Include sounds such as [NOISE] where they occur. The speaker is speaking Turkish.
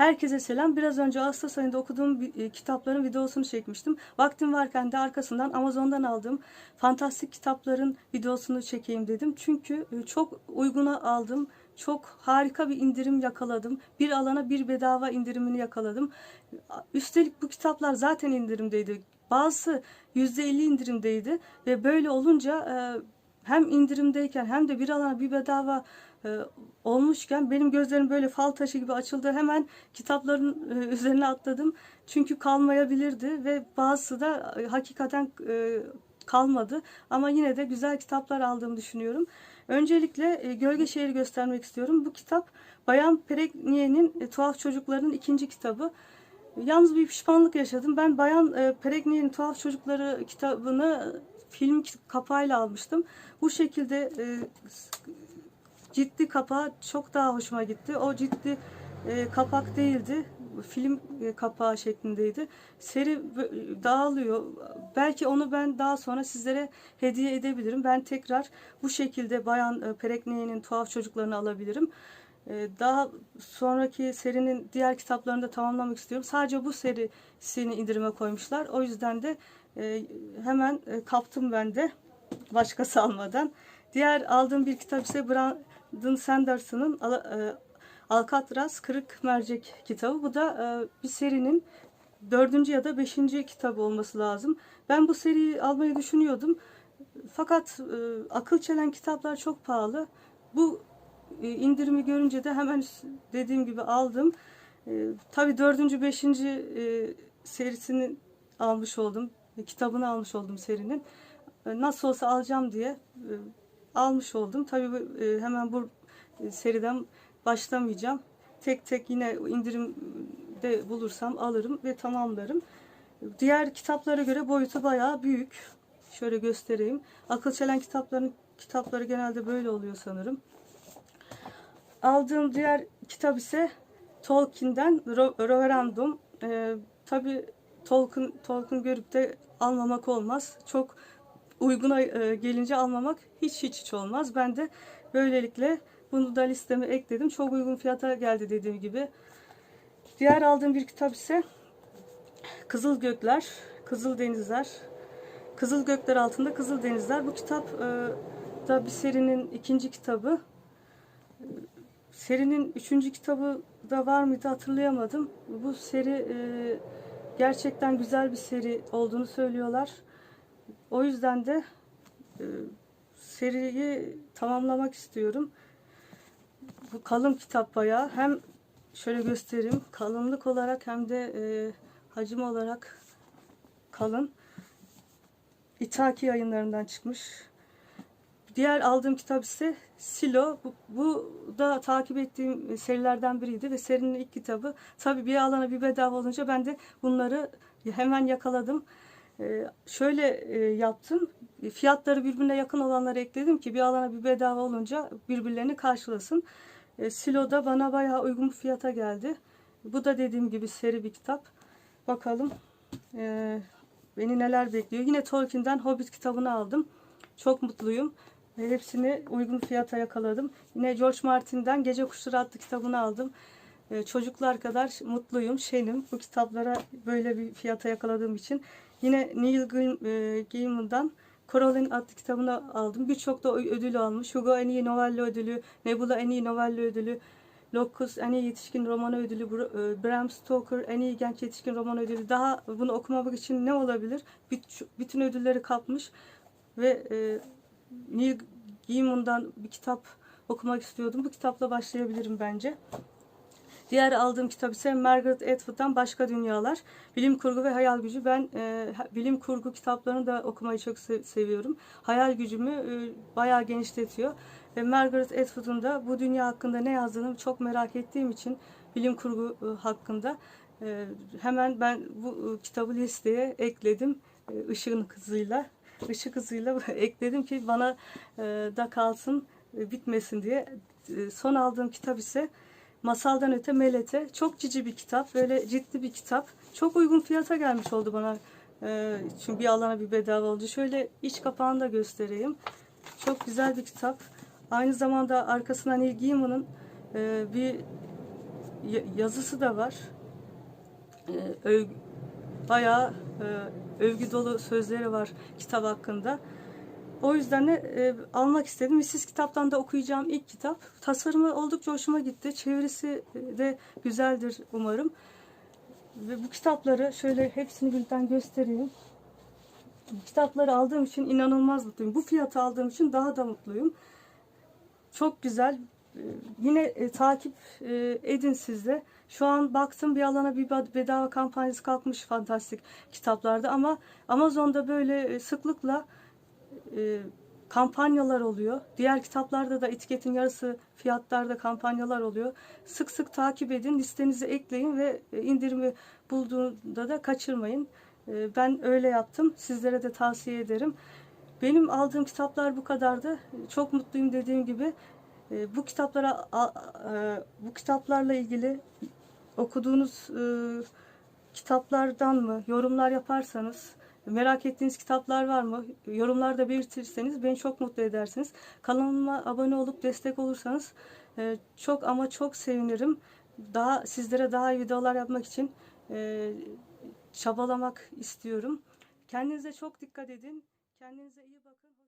Herkese selam. Biraz önce Ağustos ayında okuduğum e, kitapların videosunu çekmiştim. Vaktim varken de arkasından Amazon'dan aldığım fantastik kitapların videosunu çekeyim dedim. Çünkü e, çok uyguna aldım. Çok harika bir indirim yakaladım. Bir alana bir bedava indirimini yakaladım. Üstelik bu kitaplar zaten indirimdeydi. Bazısı %50 indirimdeydi ve böyle olunca e, hem indirimdeyken hem de bir alana bir bedava e, olmuşken benim gözlerim böyle fal taşı gibi açıldı. Hemen kitapların e, üzerine atladım. Çünkü kalmayabilirdi ve bazısı da e, hakikaten e, kalmadı. Ama yine de güzel kitaplar aldığımı düşünüyorum. Öncelikle e, Gölge Şehri göstermek istiyorum. Bu kitap Bayan Peregniye'nin e, Tuhaf Çocukların ikinci kitabı. Yalnız bir pişmanlık yaşadım. Ben Bayan e, Peregniye'nin Tuhaf Çocukları kitabını film kapağıyla almıştım. Bu şekilde e, ciddi kapağı çok daha hoşuma gitti. O ciddi e, kapak değildi. Film e, kapağı şeklindeydi. Seri dağılıyor. Belki onu ben daha sonra sizlere hediye edebilirim. Ben tekrar bu şekilde Bayan e, Peregniye'nin tuhaf çocuklarını alabilirim. E, Daha sonraki serinin diğer kitaplarını da tamamlamak istiyorum. Sadece bu serisini indirime koymuşlar. O yüzden de e, hemen e, kaptım ben de başkası almadan. Diğer aldığım bir kitap ise Brandon Sanderson'ın e, Alcatraz Kırık Mercek kitabı. Bu da e, bir serinin dördüncü ya da beşinci kitabı olması lazım. Ben bu seriyi almayı düşünüyordum. Fakat akıl çelen kitaplar çok pahalı. Bu indirimi görünce de hemen dediğim gibi aldım. E, tabii dördüncü, beşinci serisini almış oldum. Kitabını almış oldum serinin. E, nasıl olsa alacağım diye e, almış oldum. Tabii e, hemen bu seriden başlamayacağım. Tek tek yine indirimde bulursam alırım ve tamamlarım. Diğer kitaplara göre boyutu bayağı büyük. Şöyle göstereyim. Akıl çelen kitapların kitapları genelde böyle oluyor sanırım. Aldığım diğer kitap ise Tolkien'den Referandum. Ee, Tabi Tolkien, Tolkien görüp de almamak olmaz. Çok uyguna e, gelince almamak hiç hiç hiç olmaz. Ben de böylelikle bunu da listeme ekledim. Çok uygun fiyata geldi dediğim gibi. Diğer aldığım bir kitap ise Kızıl Gökler, Kızıl Denizler. Kızıl Gökler altında Kızıl Denizler. Bu kitap e, da bir serinin ikinci kitabı. Serinin üçüncü kitabı da var mıydı hatırlayamadım. Bu seri e, gerçekten güzel bir seri olduğunu söylüyorlar. O yüzden de e, seriyi tamamlamak istiyorum. Bu kalın kitap bayağı. Hem şöyle göstereyim. Kalınlık olarak hem de e, hacim olarak kalın. İtaki yayınlarından çıkmış. Diğer aldığım kitap ise Silo. Bu, bu da takip ettiğim serilerden biriydi ve serinin ilk kitabı. Tabii bir alana bir bedava olunca ben de bunları hemen yakaladım. Ee, şöyle e, yaptım. Fiyatları birbirine yakın olanları ekledim ki bir alana bir bedava olunca birbirlerini karşılasın. E, Silo da bana bayağı uygun bir fiyata geldi. Bu da dediğim gibi seri bir kitap. Bakalım e, beni neler bekliyor. Yine Tolkien'den Hobbit kitabını aldım. Çok mutluyum. Ve Hepsini uygun fiyata yakaladım. Yine George Martin'den Gece Kuşları adlı kitabını aldım. Ee, çocuklar kadar mutluyum, şenim bu kitaplara böyle bir fiyata yakaladığım için. Yine Neil e, Gaiman'dan Coraline adlı kitabını aldım. Birçok da ödül almış. Hugo en iyi novella ödülü, Nebula en iyi novella ödülü, Locus en iyi yetişkin roman ödülü, e, Bram Stoker en iyi genç yetişkin roman ödülü. Daha bunu okumamak için ne olabilir? Büt- Bütün ödülleri kapmış ve e, Neil Gaiman'dan bir kitap okumak istiyordum. Bu kitapla başlayabilirim bence. Diğer aldığım kitap ise Margaret Atwood'dan Başka Dünyalar. Bilim kurgu ve hayal gücü. Ben e, bilim kurgu kitaplarını da okumayı çok se- seviyorum. Hayal gücümü e, bayağı genişletiyor. Ve Margaret Atwood'un da bu dünya hakkında ne yazdığını çok merak ettiğim için bilim kurgu e, hakkında e, hemen ben bu e, kitabı listeye ekledim. E, ışığın hızıyla. Işık hızıyla [LAUGHS] ekledim ki bana e, da kalsın, e, bitmesin diye. E, son aldığım kitap ise Masaldan Öte Melete. Çok cici bir kitap. Böyle ciddi bir kitap. Çok uygun fiyata gelmiş oldu bana. Ee, çünkü bir alana bir bedava oldu. Şöyle iç kapağını da göstereyim. Çok güzel bir kitap. Aynı zamanda arkasından Neil Gaiman'ın e, bir ya- yazısı da var. E, öv- bayağı e, övgü dolu sözleri var kitap hakkında. O yüzden de e, almak istedim. Missiz kitaptan da okuyacağım ilk kitap. Tasarımı oldukça hoşuma gitti. Çevirisi de güzeldir umarım. Ve bu kitapları şöyle hepsini birden göstereyim. Kitapları aldığım için inanılmaz mutluyum. Bu fiyatı aldığım için daha da mutluyum. Çok güzel. Yine e, takip e, edin siz de. Şu an baktım bir alana bir bed- bedava kampanyası kalkmış fantastik kitaplarda ama Amazon'da böyle e, sıklıkla e, kampanyalar oluyor. Diğer kitaplarda da etiketin yarısı fiyatlarda kampanyalar oluyor. Sık sık takip edin, listenize ekleyin ve e, indirimi bulduğunda da kaçırmayın. E, Ben öyle yaptım. Sizlere de tavsiye ederim. Benim aldığım kitaplar bu kadardı. Çok mutluyum dediğim gibi. E, Bu kitaplara a- bu kitaplarla ilgili okuduğunuz e, kitaplardan mı yorumlar yaparsanız merak ettiğiniz kitaplar var mı yorumlarda belirtirseniz beni çok mutlu edersiniz. Kanalıma abone olup destek olursanız e, çok ama çok sevinirim. Daha sizlere daha iyi videolar yapmak için e, çabalamak istiyorum. Kendinize çok dikkat edin. Kendinize iyi bakın.